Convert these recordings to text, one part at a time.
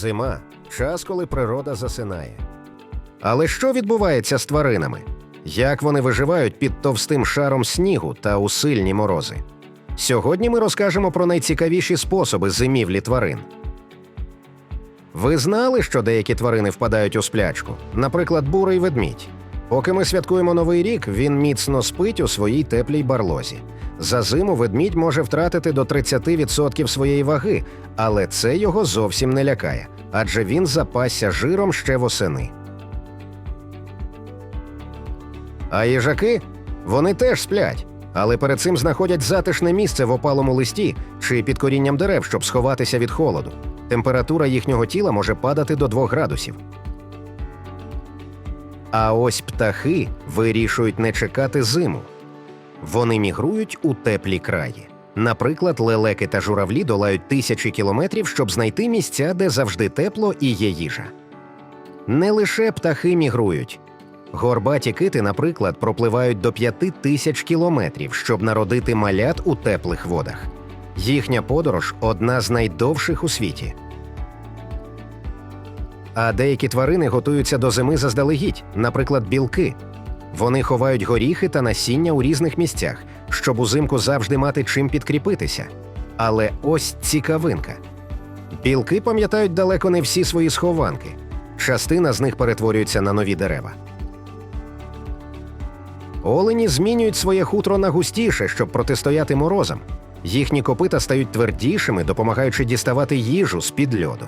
Зима час, коли природа засинає. Але що відбувається з тваринами? Як вони виживають під товстим шаром снігу та у сильні морози? Сьогодні ми розкажемо про найцікавіші способи зимівлі тварин. Ви знали, що деякі тварини впадають у сплячку, наприклад, бурий ведмідь. Поки ми святкуємо новий рік, він міцно спить у своїй теплій барлозі. За зиму ведмідь може втратити до 30% своєї ваги, але це його зовсім не лякає, адже він запасся жиром ще восени. А їжаки вони теж сплять, але перед цим знаходять затишне місце в опалому листі чи під корінням дерев, щоб сховатися від холоду. Температура їхнього тіла може падати до 2 градусів. А ось птахи вирішують не чекати зиму. Вони мігрують у теплі краї. Наприклад, лелеки та журавлі долають тисячі кілометрів, щоб знайти місця, де завжди тепло і є їжа. Не лише птахи мігрують. Горбаті кити, наприклад, пропливають до п'яти тисяч кілометрів, щоб народити малят у теплих водах. Їхня подорож одна з найдовших у світі. А деякі тварини готуються до зими заздалегідь, наприклад, білки. Вони ховають горіхи та насіння у різних місцях, щоб узимку завжди мати чим підкріпитися. Але ось цікавинка. Білки пам'ятають далеко не всі свої схованки. Частина з них перетворюється на нові дерева. Олені змінюють своє хутро на густіше, щоб протистояти морозам. Їхні копита стають твердішими, допомагаючи діставати їжу з-під льоду.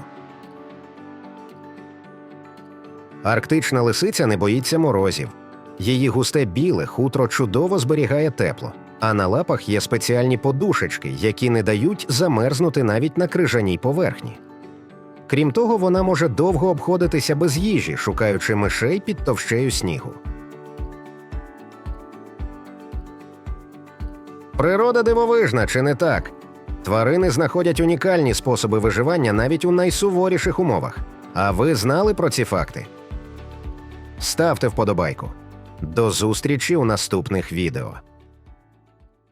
Арктична лисиця не боїться морозів. Її густе біле хутро чудово зберігає тепло, а на лапах є спеціальні подушечки, які не дають замерзнути навіть на крижаній поверхні. Крім того, вона може довго обходитися без їжі, шукаючи мишей під товщею снігу. Природа дивовижна, чи не так? Тварини знаходять унікальні способи виживання навіть у найсуворіших умовах. А ви знали про ці факти? Ставте вподобайку. До зустрічі у наступних відео.